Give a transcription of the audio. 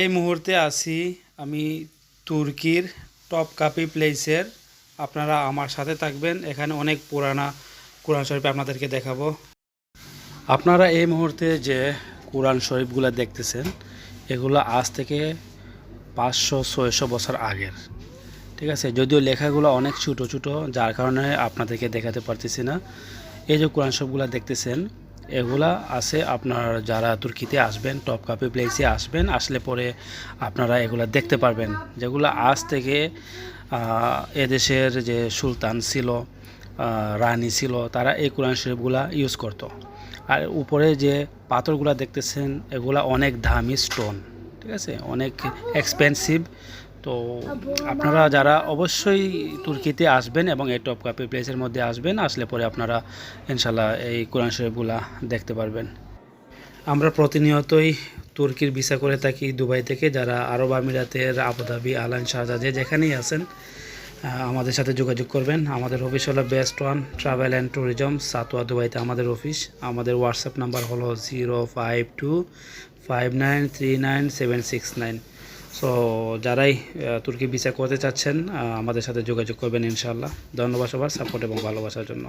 এই মুহূর্তে আছি আমি তুর্কির টপ কাপি প্লেসের। আপনারা আমার সাথে থাকবেন। এখানে অনেক পুরানা কোরআন শরীফ আপনাদেরকে দেখাবো। আপনারা এই মুহূর্তে যে কোরআন শরীফগুলো দেখতেছেন, এগুলো আজ থেকে পাঁচশো, ছয়শো বছর আগের। ঠিক আছে? যদিও লেখাগুলো অনেক ছোটো ছোটো, যার কারণে আপনাদেরকে দেখাতে পারতেছি না। এই যে কোরআন শরীফগুলো দেখতেছেন এগুলা আছে। আপনার যারা তুর্কিতে আসবেন টপ কাপে প্লেসে আসবেন, আসলে পরে আপনারা এগুলা দেখতে পারবেন। যেগুলো আজ থেকে এদেশের যে সুলতান ছিল রানী ছিল, তারা এই কোরআন শরীফগুলা ইউজ করতো। আর উপরে যে পাথরগুলা দেখতেছেন, এগুলা অনেক দামি স্টোন ঠিক আছে? অনেক এক্সপেন্সিভ তো আপনারা যারা অবশ্যই তুর্কিতে আসবেন এবং এই টপ কাপি প্লেসের মধ্যে আসবেন, আসলে পরে আপনারা ইনশাল্লাহ এই কোরআন শরীফগুলা দেখতে পারবেন। আমরা প্রতিনিয়তই তুর্কির ভিসা করে থাকি দুবাই থেকে, যারা আরব আমিরাতের আবুধাবি, আলান শাহজাহ যে যেখানেই আছেন আমাদের সাথে যোগাযোগ করবেন। আমাদের অফিস হলো best one travel and tourism Satwa দুবাইতে আমাদের অফিস আমাদের হোয়াটসঅ্যাপ নাম্বার হলো zero five two five nine three nine seven six nine so যারাই তুর্কি ভিসা করতে চাচ্ছেন আমাদের সাথে যোগাযোগ করবেন ইনশাল্লাহ ধন্যবাদ সবার, সাপোর্ট এবং ভালোবাসার জন্য।